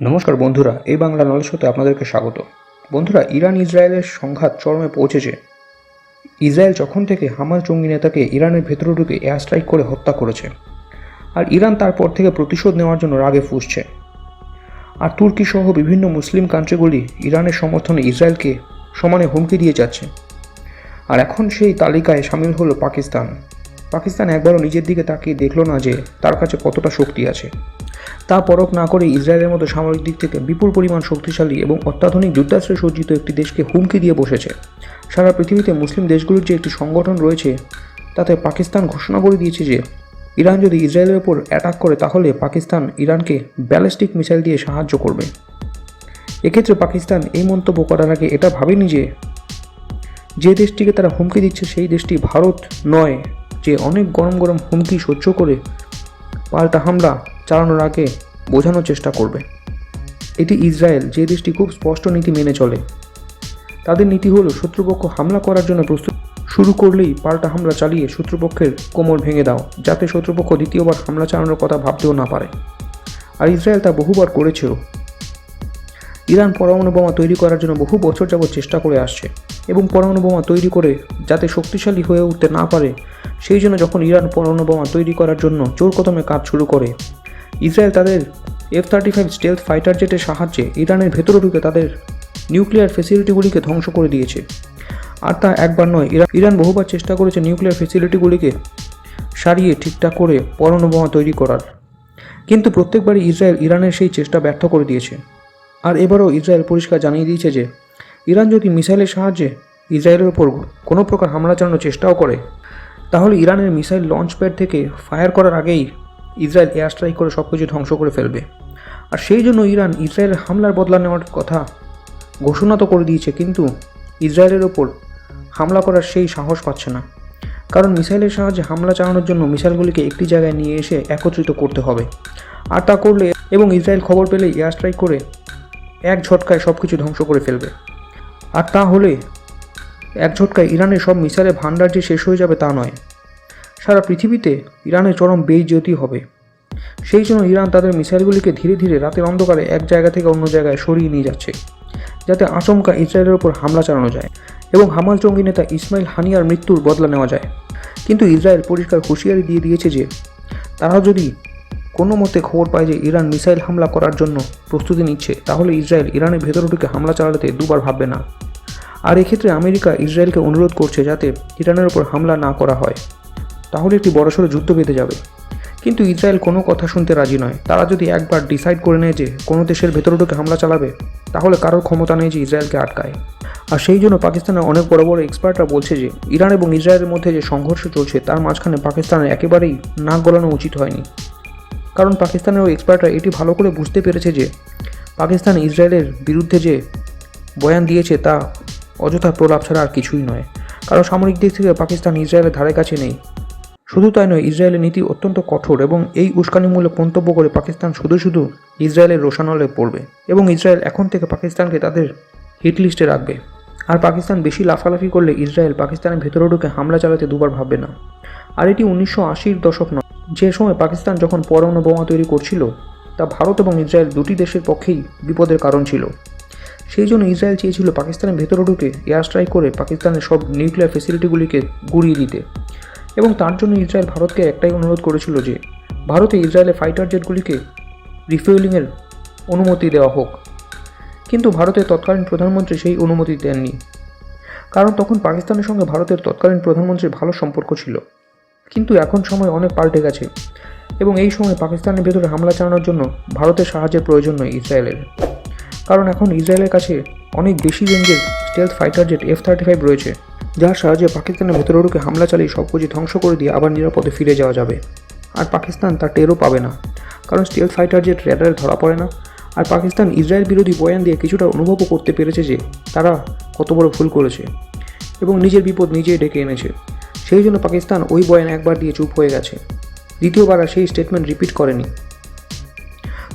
নমস্কার বন্ধুরা, এই বাংলা নলেজ হতে আপনাদেরকে স্বাগত। বন্ধুরা, ইরান ইসরায়েলের সংঘাত চরমে পৌঁছেছে। ইসরায়েল যখন থেকে হামাস জঙ্গি নেতাকে ইরানের ভেতরে ঢুকে এয়ার স্ট্রাইক করে হত্যা করেছে, আর ইরান তারপর থেকে প্রতিশোধ নেওয়ার জন্য রাগে ফুসছে। আর তুর্কি সহ বিভিন্ন মুসলিম কান্ট্রিগুলি ইরানের সমর্থনে ইসরায়েলকে সমানে হুমকি দিয়ে যাচ্ছে। আর এখন সেই তালিকায় সামিল হলো পাকিস্তান। পাকিস্তান একবারও নিজের দিকে তাকিয়ে দেখল না যে তার কাছে কতটা শক্তি আছে। তা পরখ না করে ইসরায়েলের মতো সামরিক দিক থেকে বিপুল পরিমাণ শক্তিশালী এবং অত্যাধুনিক যুদ্ধাস্ত্রে সজ্জিত একটি দেশকে হুমকি দিয়ে বসেছে। সারা পৃথিবীতে মুসলিম দেশগুলোর যে একটি সংগঠন রয়েছে, তাতে পাকিস্তান ঘোষণা করে দিয়েছে যে, ইরান যদি ইসরায়েলের ওপর অ্যাটাক করে, তাহলে পাকিস্তান ইরানকে ব্যালিস্টিক মিসাইল দিয়ে সাহায্য করবে। এক্ষেত্রে পাকিস্তান এই মন্তব্য করার আগে এটা ভাবেনি যে যে দেশটিকে তারা হুমকি দিচ্ছে, সেই দেশটি ভারত নয়, যে অনেক গরম গরম হুমকি সহ্য করে পাল্টা হামলা চালানোর আগে বোঝানোর চেষ্টা করবে। এটি ইসরায়েল যে দেশটি খুব স্পষ্ট নীতি মেনে চলে। তাদের নীতি হলো শত্রুপক্ষ হামলা করার জন্য প্রস্তুত। শুরু করলেই পাল্টা হামলা চালিয়ে শত্রুপক্ষের কোমর ভেঙে দাও, যাতে শত্রুপক্ষ দ্বিতীয়বার হামলা চালানোর কথা ভাবতেও না পারে। আর ইসরায়েল তা বহুবার করেছেও। ইরান পরমাণু বোমা তৈরি করার জন্য বহু বছর যাবৎ চেষ্টা করে আসছে এবং পরমাণু বোমা তৈরি করে যাতে শক্তিশালী হয়ে উঠতে না পারে সেই জন্য যখন ইরান পরমাণু বোমা তৈরি করার জন্য জোর কদমে কাজ শুরু করে, ইসরায়েল তাদের F thirty five stealth fighter জেটের সাহায্যে ইরানের ভেতরে ঢুকে তাদের নিউক্লিয়ার ফেসিলিটিগুলিকে ধ্বংস করে দিয়েছে। আর তা একবার নয় ইরান ইরান বহুবার চেষ্টা করেছে নিউক্লিয়ার ফেসিলিটিগুলিকে সারিয়ে ঠিকঠাক করে পরমাণু বোমা তৈরি করার। কিন্তু প্রত্যেকবারই ইসরায়েল ইরানের সেই চেষ্টা ব্যর্থ করে দিয়েছে। আর এবারও ইসরায়েল পরিষ্কার জানিয়ে দিয়েছে যে, ইরান যদি মিসাইলের সাহায্যে ইসরায়েলের ওপর কোনো প্রকার হামলা চালানোর চেষ্টাও করে তাহলে ইরানের মিসাইল লঞ্চ প্যাড থেকে ফায়ার করার আগেই ইসরায়েল এয়ার স্ট্রাইক করে সব কিছু ধ্বংস করে ফেলবে। আর সেই জন্য ইরান ইসরায়েলের হামলার বদলা নেওয়ার কথা ঘোষণা তো করে দিয়েছে, কিন্তু ইসরায়েলের ওপর হামলা করার সেই সাহস পাচ্ছে না। কারণ মিসাইলের সাহায্যে হামলা চালানোর জন্য মিসাইলগুলিকে একটি জায়গায় নিয়ে এসে একত্রিত করতে হবে। আর তা করলে এবং ইসরায়েল খবর পেলে এয়ার স্ট্রাইক করে এক ঝটকায় সব কিছু ধ্বংস করে ফেলবে। আর তা হলে এক ঝটকায় ইরানের সব মিসাইলের ভান্ডার যে শেষ হয়ে যাবে তা নয়। সারা পৃথিবীতে ইরানের চরম বেইজ্জতি হবে। সেই জন্য ইরান তাদের মিসাইলগুলিকে ধীরে ধীরে রাতের অন্ধকারে এক জায়গা থেকে অন্য জায়গায় সরিয়ে নিয়ে যাচ্ছে, যাতে আচমকা ইসরায়েলের ওপর হামলা চালানো যায় এবং হামাস জঙ্গি নেতা ইসমাইল হানিয়ার মৃত্যুর বদলা নেওয়া যায়। কিন্তু ইসরায়েল পরিষ্কার হুঁশিয়ারি দিয়ে দিয়েছে যে তারা যদি কোনো মতে খবর পায় যে ইরান মিসাইল হামলা করার জন্য প্রস্তুতি নিচ্ছে, তাহলে ইসরায়েল ইরানের ভেতরে ঢুকে হামলা চালাতে দুবার ভাববে না। আর এক্ষেত্রে আমেরিকা ইসরায়েলকে অনুরোধ করছে যাতে ইরানের ওপর হামলা না করা হয়। তাহলে একটি বড়সড় যুদ্ধ বেঁধে যাবে। কিন্তু ইসরায়েল কোনো কথা শুনতে রাজি নয়। তারা যদি একবার ডিসাইড করে নেয় যে কোনো দেশের ভেতরে ঢুকে হামলা চালাবে, তাহলে কারোর ক্ষমতা নেই যে ইসরায়েলকে আটকায়। আর সেই জন্য পাকিস্তানের অনেক বড় বড় এক্সপার্টরা বলছে যে, ইরান এবং ইসরায়েলের মধ্যে যে সংঘর্ষ চলছে, তার মাঝখানে পাকিস্তানের একেবারেই নাক গলানো উচিত হয়নি। কারণ পাকিস্তানের ওই এক্সপার্টরা এটি ভালো করে বুঝতে পেরেছে যে, পাকিস্তান ইসরায়েলের বিরুদ্ধে যে বয়ান দিয়েছে তা অযথা প্রলাপ ছাড়া আর কিছুই নয়। কারণ সামরিক দিক থেকে পাকিস্তান ইসরায়েলের ধারে কাছে নেই। শুধু তাই নয়, ইসরায়েলের নীতি অত্যন্ত কঠোর এবং এই উস্কানিমূলক মন্তব্য করে পাকিস্তান শুধু শুধু ইসরায়েলের রোশানলে পড়বে এবং ইসরায়েল এখন থেকে পাকিস্তানকে তাদের হিট লিস্টে রাখবে। আর পাকিস্তান বেশি লাফালাফি করলে ইসরায়েল পাকিস্তানের ভেতরে ঢুকে হামলা চালাতে দুবার ভাববে না। আর এটি উনিশশো আশির দশক নয়। যে সময় পাকিস্তান যখন পরমাণু বোমা তৈরি করছিল, তা ভারত এবং ইসরায়েল দুটি দেশের পক্ষেই বিপদের কারণ ছিল। সেই জন্য ইসরায়েল চেয়েছিল পাকিস্তানের ভেতরে ঢুকে এয়ার স্ট্রাইক করে পাকিস্তানের সব নিউক্লিয়ার ফেসিলিটিগুলিকে গুড়িয়ে দিতে। এবং তার জন্য ইসরায়েল ভারতকে একটাই অনুরোধ করেছিল যে, ভারতে ইসরায়েলের ফাইটার জেটগুলিকে রিফুয়েলিংয়ের অনুমতি দেওয়া হোক। কিন্তু ভারতের তৎকালীন প্রধানমন্ত্রী সেই অনুমতি দেননি। কারণ তখন পাকিস্তানের সঙ্গে ভারতের তৎকালীন প্রধানমন্ত্রীর ভালো সম্পর্ক ছিল। কিন্তু এখন সময় অনেক পাল্টে গেছে। এবং এই সময় পাকিস্তানের ভেতরে হামলা চালানোর জন্য ভারতের সাহায্যের প্রয়োজন নয় ইসরায়েলের। কারণ এখন ইসরায়েলের কাছে অনেক বেশি রেঞ্জের stealth fighter jet F thirty five রয়েছে, যার সাহায্যে পাকিস্তানের ভেতরে ঢুকে হামলা চালিয়ে সব কিছু ধ্বংস করে দিয়ে আবার নিরাপদে ফিরে যাওয়া যাবে। আর পাকিস্তান তার টেরও পাবে না, কারণ স্টেলথ ফাইটার জেট রেডারে ধরা পড়ে না। আর পাকিস্তান ইসরায়েল বিরোধী বয়ান দিয়ে কিছুটা অনুভবও করতে পেরেছে যে তারা কত বড় ভুল করেছে এবং নিজের বিপদ নিজেই ডেকে এনেছে। সেই জন্য পাকিস্তান ওই বয়ান একবার দিয়ে চুপ হয়ে গেছে। দ্বিতীয়বার আর সেই স্টেটমেন্ট রিপিট করেনি।